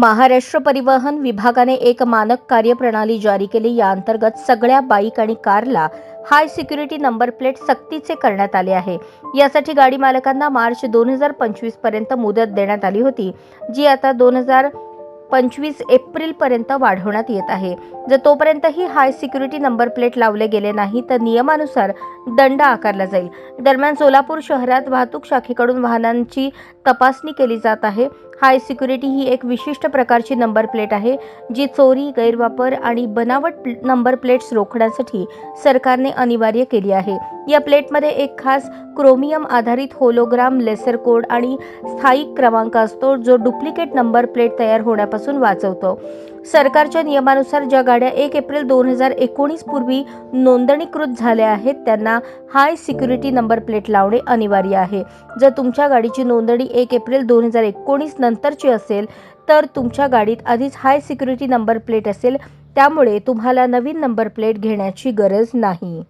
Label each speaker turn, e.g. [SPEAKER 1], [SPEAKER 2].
[SPEAKER 1] महाराष्ट्र परिवहन विभागाने एक मानक कार्यप्रणाली जारी केली. या अंतर्गत सगळ्या बाईक आणि कारला हाय सिक्युरिटी नंबर प्लेट सक्तीचे करण्यात आले आहे. यासाठी गाडी मालकांना मार्च दोन हजार पंचवीसपर्यंत मुदत देण्यात आली होती जी आता दोन हजार पंचवीस एप्रिल पर्यंत वाढवण्यात येत आहे. जर तोपर्यंत ही हाय सिक्युरिटी नंबर प्लेट लावले गेले नाही तर नियमानुसार दंड आकारला जाईल. दरम्यान सोलापूर शहरात वाहतूक शाखेकडून वाहनांची तपासणी केली जात आहे. हाय सिक्युरिटी ही एक विशिष्ट प्रकारची नंबर प्लेट आहे जी चोरी गैरवापर आणि बनावट नंबर प्लेट्स रोखण्यासाठी सरकारने अनिवार्य केली आहे. या प्लेटमध्ये एक खास क्रोमियम आधारित होलोग्राम लेसर कोड आणि स्थायिक क्रमांक असतो जो डुप्लिकेट नंबर प्लेट तयार होण्यापासून वाचवतो. सरकारच्या नियमानुसार ज्या गाड्या एक एप्रिल दोन हजार एकोणीस पूर्वी नोंदणीकृत झाल्या आहेत त्यांना हाय सिक्युरिटी नंबर प्लेट लावणे अनिवार्य आहे. जर तुमच्या गाडीची नोंदणी एक एप्रिल दोन हजार एकोणीस नंतरची असेल तर तुमच्या गाडीत आधीच हाय सिक्युरिटी नंबर प्लेट असेल त्यामुळे तुम्हाला नवीन नंबर प्लेट घेण्याची गरज नाही.